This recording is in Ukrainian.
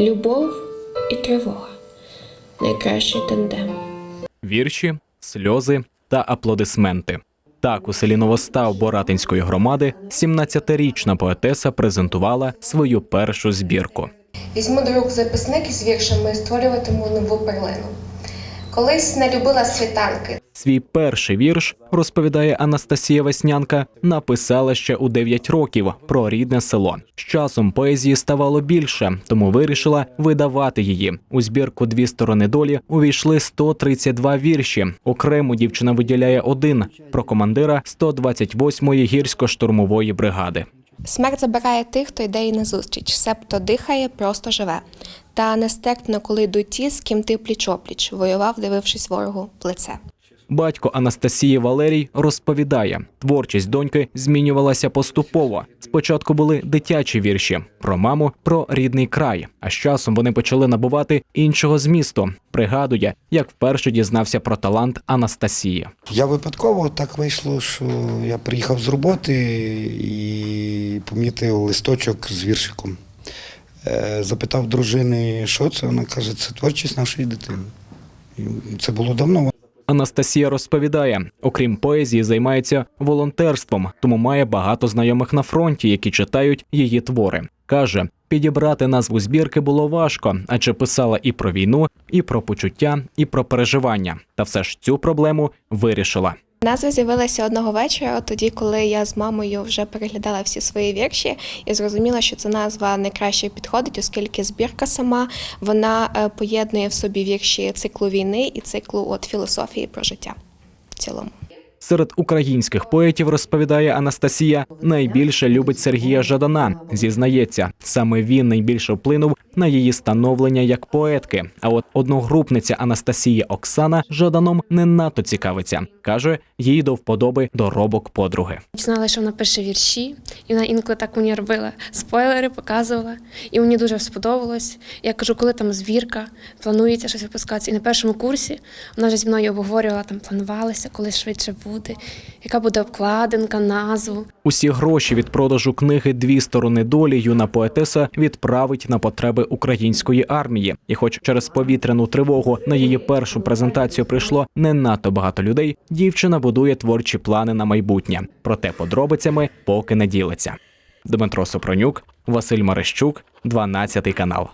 Любов і тривога. Найкращий тандем. вірші, сльози та аплодисменти. Так у селі Новостав Боратинської громади 17-річна поетеса презентувала свою першу збірку. Візьму до рук записник із віршами і створюватиму нову перлину. Колись не любила світанки, Свій перший вірш, розповідає Анастасія Веснянка, написала ще у 9 років про рідне село. З часом поезії ставало більше, тому вирішила видавати її. У збірку Дві сторони долі увійшли 132 вірші. Окремо дівчина виділяє один про командира 128-ї гірсько-штурмової бригади. Смерть забирає тих, хто йде їй назустріч, себто дихає, просто живе. Та нестерпно, коли йдуть ті, з ким ти пліч-опліч, воював, дивившись ворогу в лице. Батько Анастасії Валерій розповідає, творчість доньки змінювалася поступово. Спочатку були дитячі вірші про маму, про рідний край. А з часом вони почали набувати іншого змісту. Пригадує, як вперше дізнався про талант Анастасії. Я випадково так вийшло, що я приїхав з роботи і помітив листочок з віршиком. Е, Запитав дружини, що це. Вона каже, це творчість нашої дитини. Це було давно. Анастасія розповідає, окрім поезії, займається волонтерством, тому має багато знайомих на фронті, які читають її твори. каже, підібрати назву збірки було важко, адже писала і про війну, і про почуття, і про переживання. Та все ж цю проблему вирішила. Назва з'явилася одного вечора, тоді, коли я з мамою вже переглядала всі свої вірші і зрозуміла, що ця назва найкраще підходить, оскільки збірка сама вона е, поєднує в собі вірші циклу війни і циклу от філософії про життя в цілому. Серед українських поетів розповідає Анастасія, найбільше любить Сергія Жадана. Зізнається, саме він найбільше вплинув на її становлення як поетки. А от одногрупниця Анастасії Оксана Жаданом не надто цікавиться. каже, їй до вподоби доробок подруги. Знала, що вона пише вірші, і вона інколи так мені робила спойлери, показувала. І мені дуже сподобалось. Я кажу, коли там звірка, планується щось випускатися. І на першому курсі вона вже зі мною обговорювала, там планувалася, коли швидше буде, яка буде обкладинка, назву. Усі гроші від продажу книги Дві сторони долі юна поетеса відправить на потреби української армії. І, хоч через повітряну тривогу на її першу презентацію прийшло не надто багато людей, дівчина будує творчі плани на майбутнє. Проте подробицями поки не ділиться. Дмитро Сопронюк, Василь Марищук, 12 канал.